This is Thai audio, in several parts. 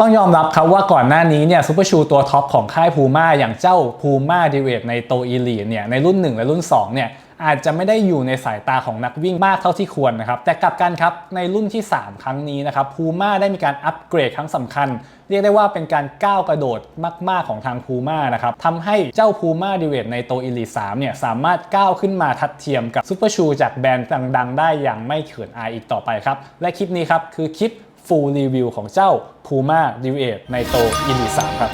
ต้องยอมรับครับว่าก่อนหน้านี้เนี่ยซูเปอร์ชูตัวท็อปของค่ายพูม่าอย่างเจ้าพูม่าดีเวทในโตอีลีเนี่ยในรุ่น 1 และรุ่น 2 เนี่ยอาจจะไม่ได้อยู่ในสายตาของนักวิ่งมากเท่าที่ควรนะครับ แต่กลับกันครับ ในรุ่นที่ 3 ครั้งนี้นะครับพูม่าได้มีการอัปเกรดครั้งสำคัญ เรียกได้ว่าเป็นการก้าวกระโดดมาก ๆ ของทางพูม่านะครับทำให้เจ้าพูม่าดีเวทในโตอีลี3เนี่ยสามารถก้าวขึ้นมาทัดเทียมกับซูเปอร์ชูจากแบรนด์ดัง ๆ ได้อย่างไม่เขินอายอีกต่อไปครับ และคลิปนี้ครับคือคลิป full review ของเจ้า Puma d u a t ในโตอินดี3ครับ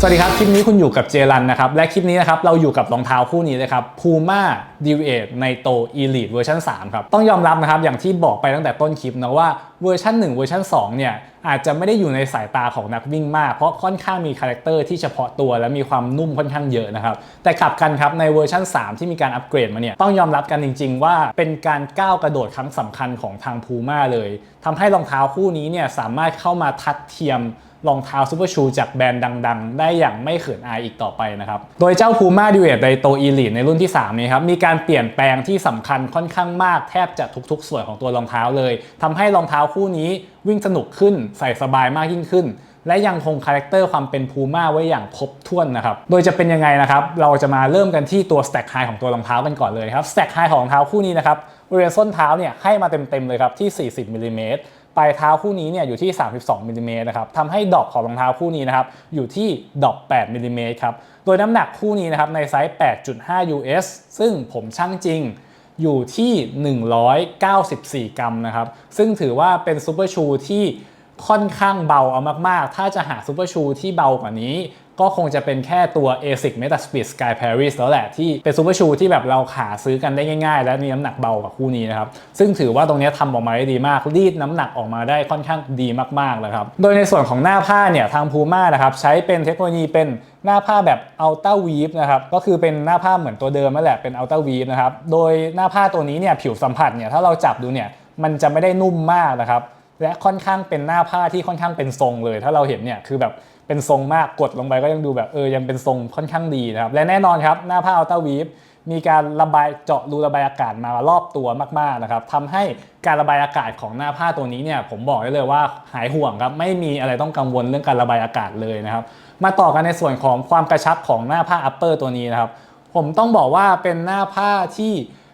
สวัสดีครับ คลิปนี้คุณอยู่กับเจรันนะครับ และคลิปนี้นะครับเราอยู่กับรองเท้าคู่นี้เลยครับ Puma d u a t ในโต Elite เวอร์ชัน3ครับ ต้องยอมรับนะครับอย่างที่บอกไปตั้งแต่ต้นคลิปนะว่าเวอร์ชัน1 เวอร์ชัน2เนี่ยอาจจะไม่ได้อยู่ในสายตาของนักวิ่งมาก เพราะค่อนข้างมีคาแรคเตอร์ที่เฉพาะตัวและมีความนุ่มค่อนข้างเยอะนะครับ แต่กลับกันครับในเวอร์ชัน3 ที่มีการอัปเกรดมาเนี่ยต้องยอมรับกันจริง ๆ ว่าเป็นการก้าวกระโดดครั้งสำคัญของทาง Puma เลยทำให้รองเท้าคู่นี้เนี่ยสามารถเข้ามาทัดเทียม รองเท้าซูเปอร์ชูจากแบรนด์ดัง ๆ ได้อย่างไม่เขินอายอีกต่อไปนะครับ โดยเจ้า Puma d u a t ในโต Elite ในรุ่นที่ 3 นี้ครับ มีการเปลี่ยนแปลงที่สำคัญค่อนข้างมากแทบจะทุกๆ ส่วนของตัวรองเท้าเลยทำให้รองเท้าคู่นี้วิ่งสนุกขึ้นใส่สบายมากยิ่งขึ้นและยังคงคาแรคเตอร์ความเป็น Puma ไว้อย่างครบถ้วนนะครับ โดยจะเป็นยังไงนะครับ เราจะมาเริ่มกันที่ตัว Stack High ของตัวรองเท้ากันก่อนเลยครับ Stack High ของรองเท้าคู่นี้นะครับบริเวณส้นเท้าเนี่ยให้มาเต็มๆเลยครับที่ 40มิลลิเมตร ปลายเท้าคู่นี้เนี่ยอยู่ที่ 32มิลลิเมตรนะครับทำให้ดอกของรองเท้าคู่นี้นะครับอยู่ที่ดอก 8มิลลิเมตรครับ โดยน้ำหนักคู่นี้นะครับในไซส์ 8.5 US ซึ่งผมช่างจริงอยู่ที่ 194 กรัมนะครับ ซึ่งถือว่าเป็นซูเปอร์ชูที่ค่อนข้างเบาเอามาก ๆ ถ้าจะหาซูเปอร์ชูที่เบากว่านี้ ก็คงจะเป็นแค่ตัว ASIC Metaspeed Sky Paris แล้วแหละ ที่เป็นซูเปอร์ชูที่แบบเราหาซื้อกันได้ง่ายๆ และมีน้ำหนักเบากว่าคู่นี้นะครับ ซึ่งถือว่าตรงนี้ทำออกมาได้ดีมาก รีดน้ำหนักออกมาได้ค่อนข้างดีมากๆเลยครับ โดยในส่วนของหน้าผ้าเนี่ยทาง Puma นะครับใช้เป็นเทคโนโลยีเป็นหน้าผ้าแบบ Ultra Weave นะครับก็คือเป็นหน้าผ้าเหมือนตัวเดิมนั่นแหละเป็น Ultra Weave นะครับโดยหน้าผ้าตัวนี้เนี่ยผิวสัมผัสเนี่ยถ้าเราจับดูเนี่ยมันจะไม่ได้นุ่มมากนะครับและค่อนข้างเป็นหน้าผ้าที่ค่อนข้างเป็นทรงเลย ถ้าเราเห็นเนี่ยคือแบบ เป็นทรงมากกดลงไปก็ยังดูแบบเออยังเป็นทรงค่อนข้างดีนะครับ และแน่นอนครับ หน้าผ้าอัลต้าวีฟมีการระบายเจาะรูระบายอากาศมารอบตัวมากๆนะครับทำให้การระบายอากาศของหน้าผ้าตัวนี้เนี่ยผมบอกได้เลยว่าหายห่วงครับไม่มีอะไรต้องกังวลเรื่องการระบายอากาศเลยนะครับ มาต่อกันในส่วนของความกระชับของหน้าผ้าอัปเปอร์ตัวนี้นะครับ ผมต้องบอกว่าเป็นหน้าผ้าที่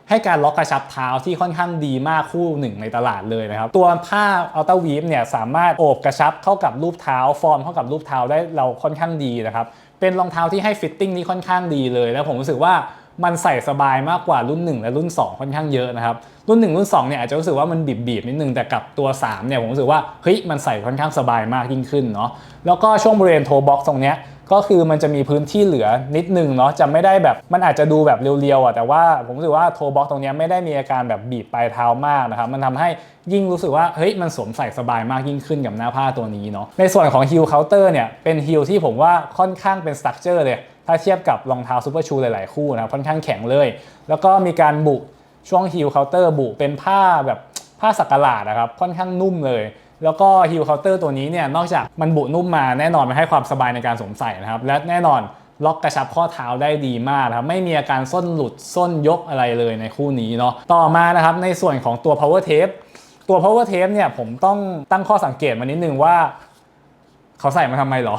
ให้การล็อกกระชับเท้าที่ค่อนข้างดีมากคู่หนึ่งในตลาดเลยนะครับ ตัวผ้าอัลต้าวีฟเนี่ยสามารถโอบกระชับเข้ากับรูปเท้า ฟอร์มเข้ากับรูปเท้าได้เราค่อนข้างดีนะครับเป็นรองเท้าที่ให้ฟิตติ้งที่ค่อนข้างดีเลย แล้วผมรู้สึกว่ามันใส่สบายมากกว่ารุ่น 1 และรุ่น 2 ค่อนข้างเยอะนะครับ รุ่น 1 รุ่น 2 เนี่ยอาจจะรู้สึกว่ามันบีบๆนิดนึงแต่กับตัว 3 เนี่ยผมรู้สึกว่าเฮ้ยมันใส่ค่อนข้างสบายมากยิ่งขึ้นเนาะแล้วก็ช่วงบริเวณโทบ็อกซ์ตรงเนี้ย ก็คือมันจะมีพื้นที่เหลือนิดนึงเนาะจะไม่ได้แบบมันอาจจะดูแบบเรียวๆอะแต่ว่าผมรู้สึกว่าโทบ็อกตรงนี้ไม่ได้มีอาการแบบบีบปลายเท้ามากนะครับมันทำให้ยิ่งรู้สึกว่าเฮ้ยมันสวมใส่สบายมากยิ่งขึ้นกับหน้าผ้าตัวนี้เนาะในส่วนของฮิลเคาน์เตอร์เนี่ยเป็นฮิลที่ผมว่าค่อนข้างเป็นสตั๊กเจอร์เลยถ้าเทียบกับรองเท้าซูเปอร์ชูหลายๆคู่นะครับค่อนข้างแข็งเลย แล้วก็มีการบุช่วงฮิลเคาน์เตอร์บุเป็นผ้าแบบผ้าสักหลาดนะครับค่อนข้างนุ่มเลย แล้วก็ฮิลเคาน์เตอร์ตัวนี้เนี่ยนอกจากมันบุนุ่มมาแน่นอนมันให้ความสบายในการสวมใส่นะครับ และแน่นอนล็อกกระชับข้อเท้าได้ดีมากครับไม่มีอาการส้นหลุดส้นยกอะไรเลยในคู่นี้เนาะต่อมานะครับในส่วนของตัว power tape ตัว power tape เนี่ยผมต้องตั้งข้อสังเกตมานิดนึงว่า เขาใส่มาทำไมหรอ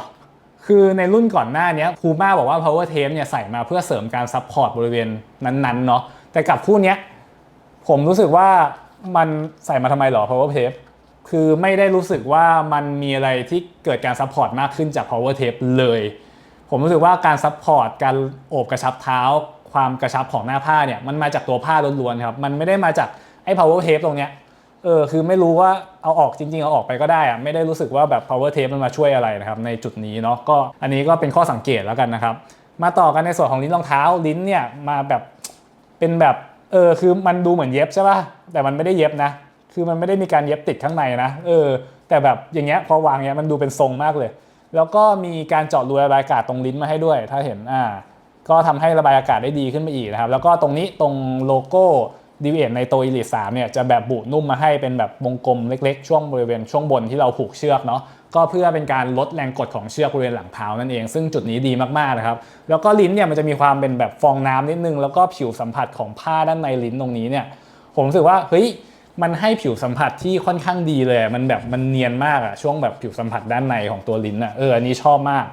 คือในรุ่นก่อนหน้านี้พูม่าบอกว่า power tape เนี่ยใส่มาเพื่อเสริมการซัพพอร์ตบริเวณนั้นๆเนาะแต่กับคู่นี้ผมรู้สึกว่ามันใส่มาทำไมหรอ power tape คือไม่ได้รู้สึกว่ามันมีอะไรที่เกิดการซัพพอร์ตมากขึ้นจาก power tape เลย ผมรู้สึกว่าการซัพพอร์ตการโอบกระชับเท้า ความกระชับของหน้าผ้าเนี่ยมันมาจากตัวผ้าล้วนๆครับมันไม่ได้มาจากไอ้ power tape ตรงเนี้ยเออคือไม่รู้ว่าเอาออกจริง ๆ เอาออกไปก็ได้อะไม่ได้รู้สึกว่าแบบ power tape มันมาช่วยอะไรนะครับในจุดนี้เนาะก็อันนี้ก็เป็นข้อสังเกตแล้วกันนะครับมาต่อกันในส่วนของลิ้นรองเท้าลิ้นเนี่ยมาแบบเป็นแบบเออคือมันดูเหมือนเย็บใช่ป่ะแต่มันไม่ได้เย็บนะ คือมันไม่ได้มีการเย็บติดข้างในนะเออแต่แบบอย่างเงี้ยพอวางเงี้ยมันดูเป็นทรงมากเลย แล้วก็มีการเจาะรูระบายอากาศตรงลิ้นมาให้ด้วย ถ้าเห็นอ่าก็ทำให้ระบายอากาศได้ดีขึ้นไปอีกนะครับ แล้วก็ตรงนี้ตรงโลโก้ดีเอในโตอีลิสามเนี่ยจะแบบบุนุ่มมาให้เป็นแบบวงกลมเล็กๆ ช่วงบริเวณช่วงบนที่เราผูกเชือกเนาะก็เพื่อเป็นการลดแรงกดของเชือกบริเวณหลังเท้านั่นเอง ซึ่งจุดนี้ดีมากๆนะครับ แล้วก็ลิ้นเนี่ยมันจะมีความเป็นแบบฟองน้ำนิดนึง แล้วก็ผิวสัมผัสของผ้าด้านในลิ้นตรงนี้เนี่ยผมรู้สึกว่าเฮ้ย มันให้ผิวสัมผัสที่ค่อนข้างดีเลย มันแบบมันเนียนมากอะช่วงแบบผิวสัมผัสด้านในของตัวลิ้นอะเอออันนี้ชอบมาก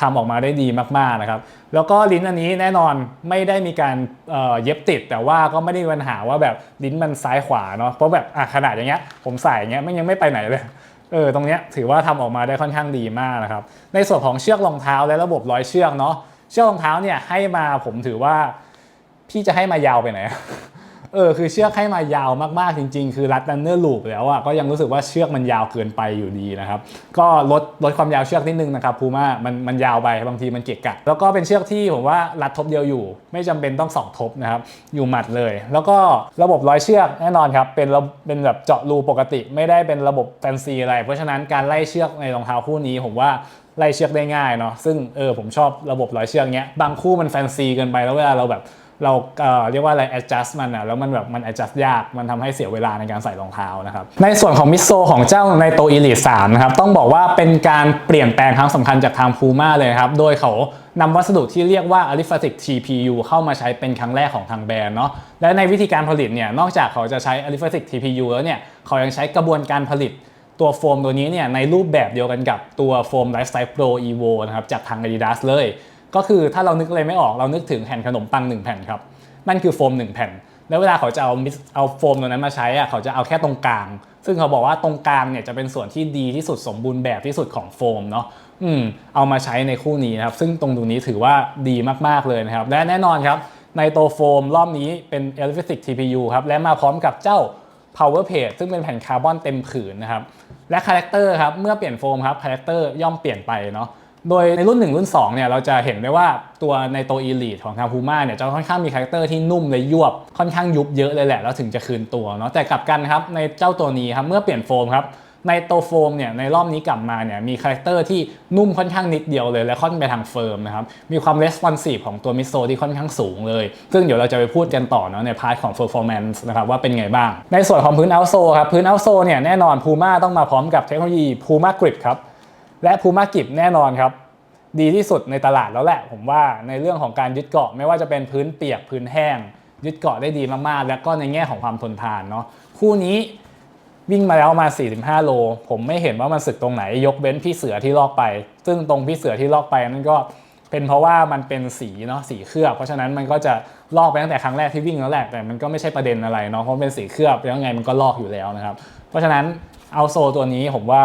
ทำออกมาได้ดีมากๆนะครับ แล้วก็ลิ้นอันนี้แน่นอนไม่ได้มีการเเย็บติด แต่ว่าก็ไม่ได้มีปัญหาว่าแบบลิ้นมันซ้ายขวาเนาะเพราะแบบอะขนาดอย่างเงี้ยผมใส่อย่างเงี้ยมันยังไม่ไปไหนเลยเออตรงเนี้ยถือว่าทำออกมาได้ค่อนข้างดีมากนะครับ ในส่วนของเชือกรองเท้าและระบบร้อยเชือกเนาะเชือกรองเท้าเนี่ยให้มาผมถือว่าพี่จะให้มายาวไปไหน เออคือเชือกให้มายาวมากๆจริง ๆ คือรัดดันเนอร์ลูปแล้วอะก็ยังรู้สึกว่าเชือกมันยาวเกินไปอยู่ดีนะครับก็ลดลดความยาวเชือกนิดนึงนะครับพูม่ามันมันยาวไปบางทีมันเกะกะ แล้วก็เป็นเชือกที่ผมว่ารัดทบเดียวอยู่ ไม่จำเป็นต้องสองทบนะครับอยู่หมัดเลย แล้วก็ระบบร้อยเชือกแน่นอนครับเป็นเป็นแบบเจาะรูปกติ ไม่ได้เป็นระบบแฟนซีอะไร เพราะฉะนั้นการไล่เชือกในรองเท้าคู่นี้ผมว่าไล่เชือกได้ง่ายเนาะซึ่งเออผมชอบระบบร้อยเชือกเนี้ยบางคู่มันแฟนซีเกินไปแล้วเวลาเราแบบ เราเเรียกว่าอะไร adjust มันอะแล้วมันแบบมัน adjust ยาก มันทำให้เสียเวลาในการใส่รองเท้านะครับ ในส่วนของมิโซของเจ้าในโตอีลิ3นะครับ ต้องบอกว่าเป็นการเปลี่ยนแปลงครั้งสำคัญจากทางพูม่าเลยครับ โดยเขานำวัสดุที่เรียกว่า Aliphatic TPU เข้ามาใช้เป็นครั้งแรกของทางแบรนด์เนาะ และในวิธีการผลิตเนี่ย นอกจากเขาจะใช้ Aliphatic TPU แล้วเนี่ย เขายังใช้กระบวนการผลิตตัวโฟมตัวนี้เนี่ยในรูปแบบเดียวกันกับตัวโฟม Lifestyle Pro Evo นะครับจากทาง Adidas เลย ก็คือถ้าเรานึกอะไรไม่ออกเรานึกถึงแผ่นขนมปัง1แผ่นครับนั่นคือโฟม1แผ่น แล้วเวลาเขาจะเอาเอาโฟมตัวนั้นมาใช้อะเขาจะเอาแค่ตรงกลาง ซึ่งเขาบอกว่าตรงกลางเนี่ยจะเป็นส่วนที่ดีที่สุดสมบูรณ์แบบที่สุดของโฟมเนาะอืมเอามาใช้ในคู่นี้นะครับ ซึ่งตรงตรงนี้ถือว่าดีมากๆเลยนะครับ และแน่นอนครับในโตโฟมรอบนี้เป็น e l v i t i c TPU ครับ และมาพร้อมกับเจ้า power page ซึ่งเป็นแผ่นคาร์บอนเต็มผืนนะครับ และคาแรคเตอร์ครับ เมื่อเปลี่ยนโฟมครับคาแรคเตอร์ย่อมเปลี่ยนไปเนาะ โดยในรุ่น 1 รุ่น2เนี่ยเราจะเห็นได้ว่าตัวในตัว Elite ของทาง Puma เนี่ยจะค่อนข้างมีคาแรคเตอร์ที่นุ่มและยวบค่อนข้างยุบเยอะเลยแหละแล้วถึงจะคืนตัวเนาะแต่กลับกันครับในเจ้าตัวนี้ครับเมื่อเปลี่ยนโฟมครับในตัวโฟมเนี่ยในรอบนี้กลับมาเนี่ยมีคาแรคเตอร์ที่นุ่มค่อนข้างนิดเดียวเลย และค่อนไปทางเฟิร์มนะครับ มีความ responsive ของตัวมิโซที่ค่อนข้างสูงเลย ซึ่งเดี๋ยวเราจะไปพูดกันต่อเนาะในพาร์ทของ performance นะครับว่าเป็นไงบ้าง ในส่วนของพื้น outsole ครับ พื้น outsole เนี่ยแน่นอน Puma ต้องมาพร้อมกับเทคโนโลยี Puma Grip ครับ และ Puma Grip แน่นอนครับ ดีที่สุดในตลาดแล้วแหละผมว่าในเรื่องของการยึดเกาะไม่ว่าจะเป็นพื้นเปียกพื้นแห้ง ยึดเกาะได้ดีมากๆ แล้วก็ในแง่ของความทนทานเนาะคู่นี้วิ่งมาแล้วมา 45 โล ผมไม่เห็นว่ามันสึกตรงไหน ยกเว้นพี่เสือที่ลอกไป ซึ่งตรงพี่เสือที่ลอกไปนั่นก็เป็นเพราะว่ามันเป็นสีเนาะสีเคลือบ เพราะฉะนั้นมันก็จะลอกไปตั้งแต่ครั้งแรกที่วิ่งแล้วแหละ แต่มันก็ไม่ใช่ประเด็นอะไรเนาะ เพราะเป็นสีเคลือบแล้วไงมันก็ลอกอยู่แล้วนะครับ เพราะฉะนั้นเอาโซตัวนี้ผมว่า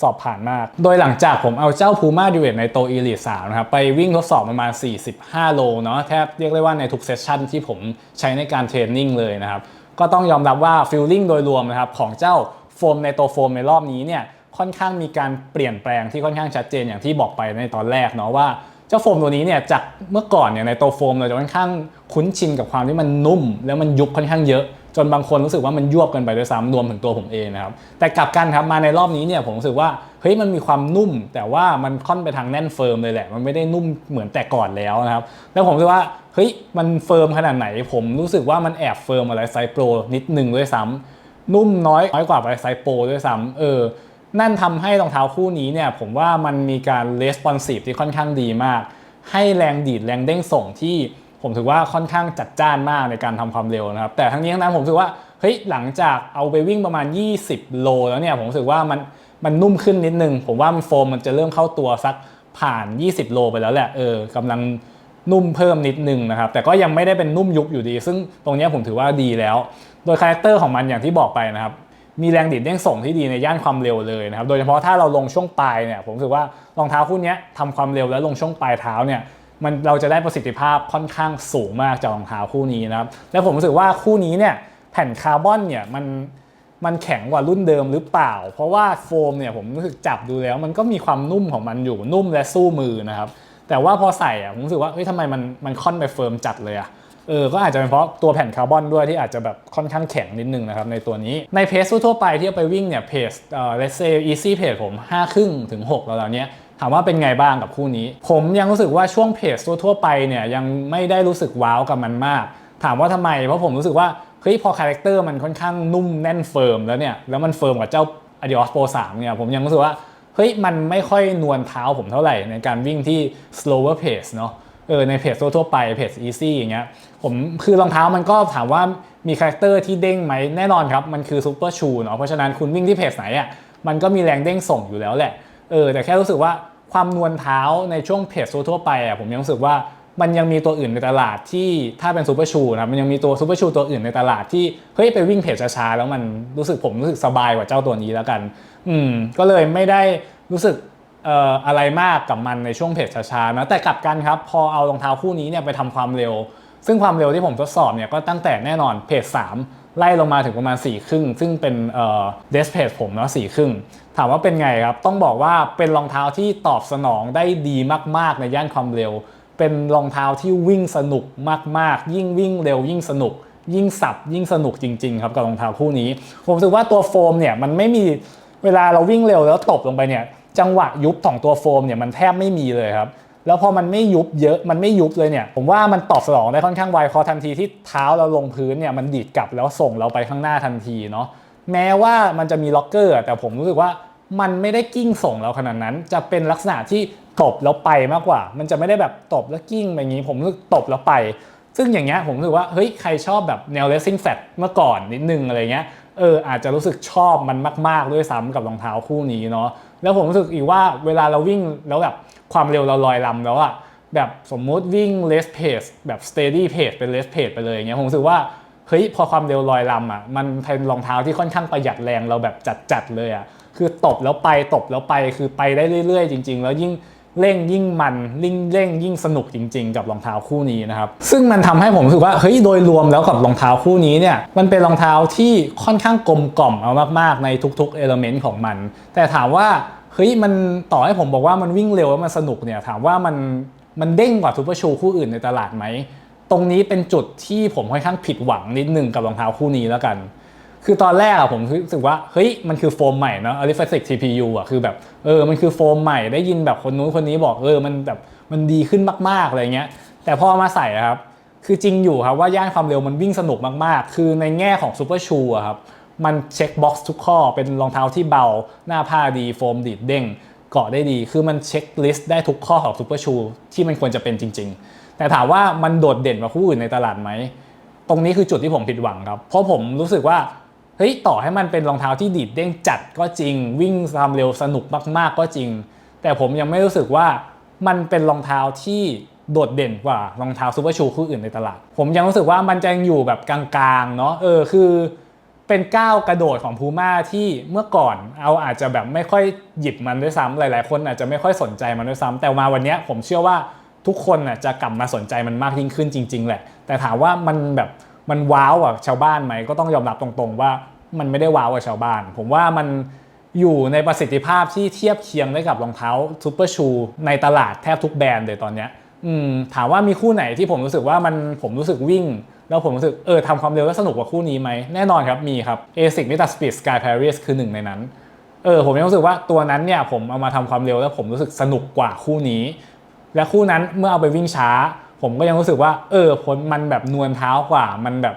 สอบผ่านมาก โดยหลังจากผมเอาเจ้า Puma d u e t ในโต Elite 3นะครับไปวิ่งทดสอบประมาณ 45 โลเนาะแทบเรียกได้ว่าในทุกเซสชันที่ผมใช้ในการเทรนนิ่งเลยนะครับ ก็ต้องยอมรับว่าฟิลลิ่งโดยรวมนะครับของเจ้าโฟมในโตโฟมในรอบนี้เนี่ยค่อนข้างมีการเปลี่ยนแปลงที่ค่อนข้างชัดเจนอย่างที่บอกไปในตอนแรกเนาะว่าเจ้าโฟมตัวนี้เนี่ยจากเมื่อก่อนเนี่ยในโตโฟมเราจะค่อนข้างคุ้นชินกับความที่มันนุ่ม แล้วมันยุบค่อนข้างเยอะ จนบางคนรู้สึกว่ามันยวบกันไปด้วยซ้ำรวมถึงตัวผมเองนะครับแต่กลับกันครับมาในรอบนี้เนี่ยผมรู้สึกว่าเฮ้ยมันมีความนุ่ม แต่ว่ามันค่อนไปทางแน่นเฟิร์มเลยแหละ มันไม่ได้นุ่มเหมือนแต่ก่อนแล้วนะครับแล้วผมรู้สึกว่าเฮ้ยมันเฟิร์มขนาดไหน ผมรู้สึกว่ามันแอบเฟิร์มอะไรไซโปรนิดหนึ่งด้วยซ้ำนุ่มน้อยน้อยกว่าไซโปรด้วยซ้ำเออนั่นทำให้รองเท้าคู่นี้เนี่ยผมว่ามันมีการ responsive ที่ค่อนข้างดีมาก ให้แรงดีดแรงเด้งส่งที่ ผมถือว่าค่อนข้างจัดจ้านมากในการทำความเร็วนะครับ แต่ทั้งนี้ทั้งนั้นผมรู้สึกว่าเฮ้ยหลังจากเอาไปวิ่งประมาณ 20 โลแล้วเนี่ยผมรู้สึกว่ามันมันนุ่มขึ้นนิดนึง ผมว่ามันโฟมมันจะเริ่มเข้าตัวสักผ่าน 20 โลไปแล้วแหละเออกำลังนุ่มเพิ่มนิดนึงนะครับ แต่ก็ยังไม่ได้เป็นนุ่มยุบอยู่ดี ซึ่งตรงนี้ผมถือว่าดีแล้ว โดยคาแรคเตอร์ของมันอย่างที่บอกไปนะครับ มีแรงดีดเด้งส่งที่ดีในย่านความเร็วเลยนะครับ โดยเฉพาะถ้าเราลงช่วงปลายเนี่ยผมรู้สึกว่ารองเท้าคู่นี้ทำความเร็วแล้วลงช่วงปลายเท้าเนี่ย มันเราจะได้ประสิทธิภาพค่อนข้างสูงมากจากรองเท้าคู่นี้นะครับและผมรู้สึกว่าคู่นี้เนี่ยแผ่นคาร์บอนเนี่ยมันมันแข็งกว่ารุ่นเดิมหรือเปล่า เพราะว่าโฟมเนี่ยผมรู้สึกจับดูแล้ว มันก็มีความนุ่มของมันอยู่นุ่มและสู้มือนะครับแต่ว่าพอใส่อะผมรู้สึกว่าเฮ้ยทำไมมันมันค่อนไปเฟิร์มจัดเลยอะเออก็อาจจะเป็นเพราะตัวแผ่นคาร์บอนด้วยที่อาจจะแบบค่อนข้างแข็งนิดนึงนะครับในตัวนี้ ในเพจทั่วไปที่เอาไปวิ่งเนี่ยเพจเอ่อ let's say easy เพจผม5ครึ่งถึง6แล้วเนี้ย ถามว่าเป็นไงบ้างกับคู่นี้ ผมยังรู้สึกว่าช่วงเพจทั่วๆไปเนี่ยยังไม่ได้รู้สึกว้าวกับมันมาก ถามว่าทำไม เพราะผมรู้สึกว่าเฮ้ยพอคาแรคเตอร์มันค่อนข้างนุ่มแน่นเฟิร์มแล้วเนี่ยแล้วมันเฟิร์มกับเจ้า Adios Pro 3เนี่ยผมยังรู้สึกว่าเฮ้ยมันไม่ค่อยนวลเท้าผมเท่าไหร่ในการวิ่งที่ slower pace เนาะเออในเพจทั่วไปเพจ easy อย่างเงี้ยผมคือรองเท้ามันก็ถามว่ามีคาแรคเตอร์ที่เด้งไหมแน่นอนครับ มันคือซูเปอร์ชูเนาะเพราะฉะนั้นคุณวิ่งที่เพจไหนอะมันก็มีแรงเด้งส่งอยู่แล้วแหละ เออแต่แค่รู้สึกว่าความนวลเท้าในช่วงเพจทั่วไปอะผมยังรู้สึกว่ามันยังมีตัวอื่นในตลาดที่ถ้าเป็นซูเปอร์ชูนะมันยังมีตัวซูเปอร์ชูตัวอื่นในตลาดที่เฮ้ยไปวิ่งเพจช้าๆแล้วมันรู้สึกผมรู้สึกสบายกว่าเจ้าตัวนี้แล้วกัน อืมก็เลยไม่ได้รู้สึกเอ่ออะไรมากกับมันในช่วงเพจช้าๆนะแต่กลับกันครับ พอเอารองเท้าคู่นี้เนี่ยไปทำความเร็ว ซึ่งความเร็วที่ผมทดสอบเนี่ยก็ตั้งแต่แน่นอนเพจ3 ไล่ลงมาถึงประมาณ4ี่ครึ่งซึ่งเป็นเอ่อเดสเพจผมเนาะสี่ครึ่งถามว่าเป็นไงครับ ต้องบอกว่าเป็นรองเท้าที่ตอบสนองได้ดีมาก ๆ ในย่านความเร็ว เป็นรองเท้าที่วิ่งสนุกมาก ๆ ยิ่งวิ่งเร็วยิ่งสนุก ยิ่งสับยิ่งสนุกจริง ๆ ครับกับรองเท้าคู่นี้ ผมรู้สึกว่าตัวโฟมเนี่ยมันไม่มีเวลาเราวิ่งเร็วแล้วตบลงไปเนี่ยจังหวะยุบของตัวโฟมเนี่ยมันแทบไม่มีเลยครับ แล้วพอมันไม่ยุบเยอะมันไม่ยุบเลยเนี่ยผมว่ามันตอบสนองได้ค่อนข้างไวพอทันทีที่เท้าเราลงพื้นเนี่ยมันดีดกลับแล้วส่งเราไปข้างหน้าทันทีเนาะแม้ว่ามันจะมีล็อกเกอร์ แต่ผมรู้สึกว่ามันไม่ได้กิ้งส่งเราขนาดนั้น จะเป็นลักษณะที่ตบแล้วไปมากกว่า มันจะไม่ได้แบบตบแล้วกิ้งไปอย่างนี้ ผมรู้สึกตบแล้วไป ซึ่งอย่างเงี้ยผมรู้สึกว่าเฮ้ยใครชอบแบบแนว racing flat เมื่อก่อนนิดนึงอะไรเงี้ยเอออาจจะรู้สึกชอบมันมาก ๆ ด้วยซ้ำกับรองเท้าคู่นี้เนาะแล้วผมรู้สึกอีกว่าเวลาเราวิ่งแล้วแบบ ความเร็วเราลอยลำแล้วอะแบบสมมุติวิ่ง less pace แบบ steady pace เป็น less pace ไปเลยอย่างเงี้ยผมรู้สึกว่าเฮ้ยพอความเร็วลอยลำอะมันเป็นรองเท้าที่ค่อนข้างประหยัดแรงเราแบบจัดๆเลยอะคือตบแล้วไปตบแล้วไปคือไปได้เรื่อยๆ จริง ๆ แล้วยิ่งเร่งยิ่งมันลิ่งเร่งยิ่งสนุกจริง ๆ กับรองเท้าคู่นี้นะครับซึ่งมันทำให้ผมรู้สึกว่าเฮ้ยโดยรวมแล้วกับรองเท้าคู่นี้เนี่ยมันเป็นรองเท้าที่ค่อนข้างกลมกล่อมเอามากๆในทุกๆเอลเมนต์ของมัน แต่ถามว่า เฮ้ยมันต่อให้ผมบอกว่ามันวิ่งเร็วแล้วมันสนุกเนี่ยถามว่ามันมันเด้งกว่าซูเปอร์ชูคู่อื่นในตลาดไหมตรงนี้เป็นจุดที่ผมค่อนข้างผิดหวังนิดนึงกับรองเท้าคู่นี้แล้วกัน คือตอนแรกอะผมรู้สึกว่าเฮ้ยมันคือโฟมใหม่เนาะ a l i f a s i c TPU อะคือแบบเออมันคือโฟมใหม่ได้ยินแบบคนนู้นคนนี้บอกเออมันแบบมันดีขึ้นมากๆอะไรเงี้ย แต่พอมาใส่อะครับ คือจริงอยู่ครับว่าย่านความเร็วมันวิ่งสนุกมากๆ คือในแง่ของซูเปอร์ชูอะครับ มันเช็คบ็อกซ์ทุกข้อ เป็นรองเท้าที่เบา หน้าผ้าดี โฟมดีดเด้ง เกาะได้ดี คือมันเช็คลิสต์ได้ทุกข้อของซูเปอร์ชูที่มันควรจะเป็นจริง ๆ แต่ถามว่ามันโดดเด่นกว่าคู่อื่นในตลาดไหม ตรงนี้คือจุดที่ผมผิดหวังครับ เพราะผมรู้สึกว่า เฮ้ย ต่อให้มันเป็นรองเท้าที่ดีดเด้งจัดก็จริง วิ่งความเร็วสนุกมาก ๆ ก็จริง แต่ผมยังไม่รู้สึกว่ามันเป็นรองเท้าที่โดดเด่นกว่ารองเท้าซูเปอร์ชูคู่อื่นในตลาด ผมยังรู้สึกว่ามันจะยังอยู่แบบกลางๆ เนาะ เออ คือ เป็นก้าวกระโดดของพูม่าที่เมื่อก่อนเอาอาจจะแบบไม่ค่อยหยิบมันด้วยซ้ำหลาย ๆ คนอาจจะไม่ค่อยสนใจมันด้วยซ้ำแต่มาวันนี้ผมเชื่อว่าทุกคนจะกลับมาสนใจมันมากยิ่งขึ้นจริง ๆ แหละ แต่ถามว่ามันแบบมันว้าวกับชาวบ้านไหมก็ต้องยอมรับตรงๆ ว่ามันไม่ได้ว้าวกับชาวบ้าน ผมว่ามันอยู่ในประสิทธิภาพที่เทียบเคียงได้กับรองเท้าซูเปอร์ชูในตลาดแทบทุกแบรนด์เลยตอนนี้ อืมถามว่ามีคู่ไหนที่ผมรู้สึกว่ามันผมรู้สึกวิ่ง แล้วผมรู้สึกเออทำความเร็วแล้วสนุกกว่าคู่นี้ไหมแน่นอนครับมีครับ ASIC Meta Speed Sky Paris คือหนึ่งในนั้นเออผมยังรู้สึกว่าตัวนั้นเนี่ยผมเอามาทำความเร็วแล้วผมรู้สึกสนุกกว่าคู่นี้ และคู่นั้นเมื่อเอาไปวิ่งช้า ผมก็ยังรู้สึกว่า เออผลมันแบบนวลเท้ากว่า มันแบบ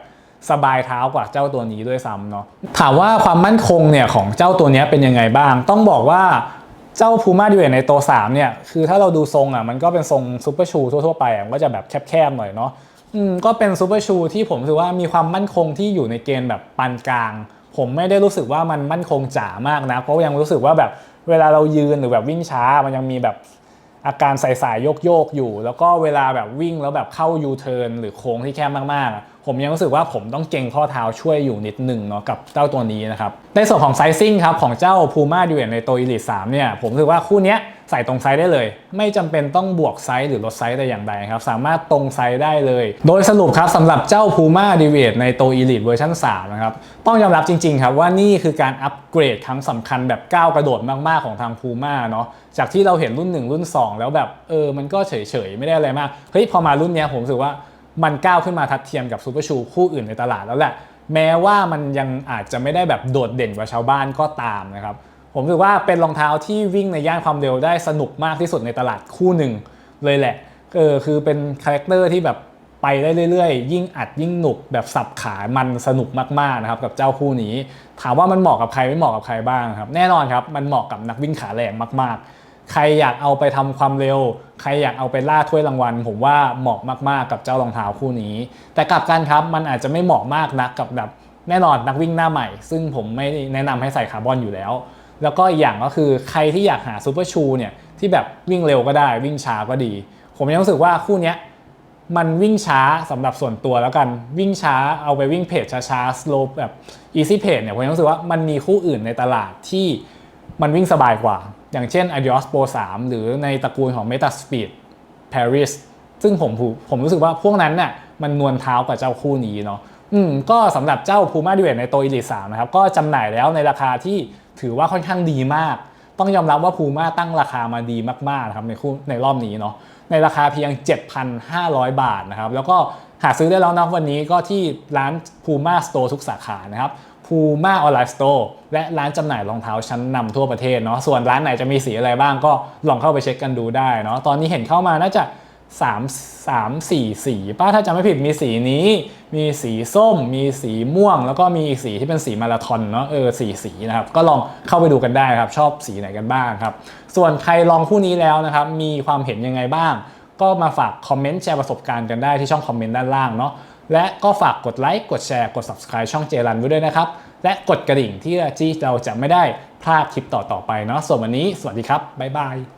สบายเท้ากว่าเจ้าตัวนี้ด้วยซ้ำเนาะถามว่าความมั่นคงเนี่ยของเจ้าตัวนี้เป็นยังไงบ้าง ต้องบอกว่า เจ้า Puma d u e ในโต3เนี่ยคือถ้าเราดูทรงอะมันก็เป็นทรงซูเปอร์ชูทั่วๆไปอะมันก็จะแบบแคบๆหน่อยเนาะอืมก็เป็นซูเปอร์ชูที่ผมรู้สึกว่ามีความมั่นคงที่อยู่ในเกณฑ์แบบปานกลาง ผมไม่ได้รู้สึกว่ามันมั่นคงจ๋ามากนะ เพราะยังรู้สึกว่าแบบเวลาเรายืนหรือแบบวิ่งช้ามันยังมีแบบ อาการใส่ๆโยกๆอยู่ แล้วก็เวลาแบบวิ่งแล้วแบบเข้ายูเทิร์นหรือโค้งที่แคบมากๆ ผมยังรู้สึกว่าผมต้องเก่งข้อเท้าช่วยอยู่นิดหนึ่งเนาะกับเจ้าตัวนี้นะครับในส่วนของไซซิ่งครับของเจ้า Puma d u e ในตัว Elite 3เนี่ยผมรู้สึกว่าคู่เนี้ย ใส่ตรงไซส์ได้เลย ไม่จำเป็นต้องบวกไซส์หรือลดไซส์แต่อย่างใดครับ สามารถตรงไซส์ได้เลย โดยสรุปครับสำหรับเจ้า Puma d u e ในตัว Elite เวอร์ชัน3นะครับ ต้องยอมรับจริงๆครับว่านี่คือการอัปเกรดครั้งสำคัญแบบก้าวกระโดดมากๆของทาง Puma เนาะจากที่เราเห็นรุ่น 1 รุ่น 2 แล้วแบบเออมันก็เฉยๆ ไม่ได้อะไรมากเฮ้ยพอมารุ่นเนี้ยผมรู้สึกว่ามันก้าวขึ้นมาทัดเทียมกับซูเปอร์ชูคู่อื่นในตลาดแล้วแหละแม้ว่ามันยังอาจจะไม่ได้แบบโดดเด่นกว่าชาวบ้านก็ตามนะครับ ผมรู้สึกว่าเป็นรองเท้าที่วิ่งในย่านความเร็วได้สนุกมากที่สุดในตลาดคู่หนึ่งเลยแหละเออคือเป็นคาแรคเตอร์ที่แบบไปได้เรื่อยๆ ยิ่งอัดยิ่งหนุกแบบสับขามันสนุกมากๆนะครับกับเจ้าคู่นี้ ถามว่ามันเหมาะกับใครไม่เหมาะกับใครบ้างครับแน่นอนครับมันเหมาะกับนักวิ่งขาแรงมากๆ ใครอยากเอาไปทำความเร็ว ใครอยากเอาไปล่าถ้วยรางวัล ผมว่าเหมาะมากๆกับเจ้ารองเท้าคู่นี้ แต่กลับกันครับมันอาจจะไม่เหมาะมากนักกับแบบแน่นอนนักวิ่งหน้าใหม่ ซึ่งผมไม่แนะนำให้ใส่คาร์บอนอยู่แล้ว แล้วก็อีกอย่างก็คือใครที่อยากหาซูเปอร์ชูเนี่ยที่แบบวิ่งเร็วก็ได้วิ่งช้าก็ดี ผมยังรู้สึกว่าคู่นี้มันวิ่งช้าสำหรับส่วนตัวแล้วกันวิ่งช้าเอาไปวิ่งเพจช้าๆ slow แบบ easy pace เนี่ยผมยังรู้สึกว่ามันมีคู่อื่นในตลาดที่มันวิ่งสบายกว่า อย่างเช่น Adios Pro 3 หรือในตระกูลของ Meta Speed Paris ซึ่งผมผมรู้สึกว่าพวกนั้นน่ะมันนวลเท้ากว่าเจ้าคู่นี้เนาะอืมก็สำหรับเจ้า Puma d u e t ในตัว Elite 3นะครับ ก็จำหน่ายแล้วในราคาที่ ถือว่าค่อนข้างดีมาก ต้องยอมรับว่า Puma ตั้งราคามาดีมากๆนะครับในคู่ในรอบนี้เนาะในราคาเพียง 7,500 บาทนะครับแล้วก็หาซื้อได้แล้วนะวันนี้ก็ที่ร้าน Puma Store ทุกสาขานะครับ Puma Online Store และร้านจำหน่ายรองเท้าชั้นนำทั่วประเทศเนาะส่วนร้านไหนจะมีสีอะไรบ้างก็ลองเข้าไปเช็คกันดูได้เนาะตอนนี้เห็นเข้ามาน่าจะ 3 3 4สีป้าถ้าจำไม่ผิดมีสีนี้ มีสีส้ม มีสีม่วง แล้วก็มีอีกสีที่เป็นสีมาราธอนเนาะเออสีสีนะครับ ก็ลองเข้าไปดูกันได้ครับ ชอบสีไหนกันบ้างครับ ส่วนใครลองคู่นี้แล้วนะครับ มีความเห็นยังไงบ้าง ก็มาฝากคอมเมนต์แชร์ประสบการณ์กันได้ที่ช่องคอมเมนต์ด้านล่างเนาะและก็ฝากกดไลค์กดแชร์กด subscribe ช่องเจรันไว้ด้วยนะครับ และกดกระดิ่งที่เราจะไม่ได้พลาดคลิปต่อๆไปเนาะส่วนวันนี้สวัสดีครับบ๊ายบาย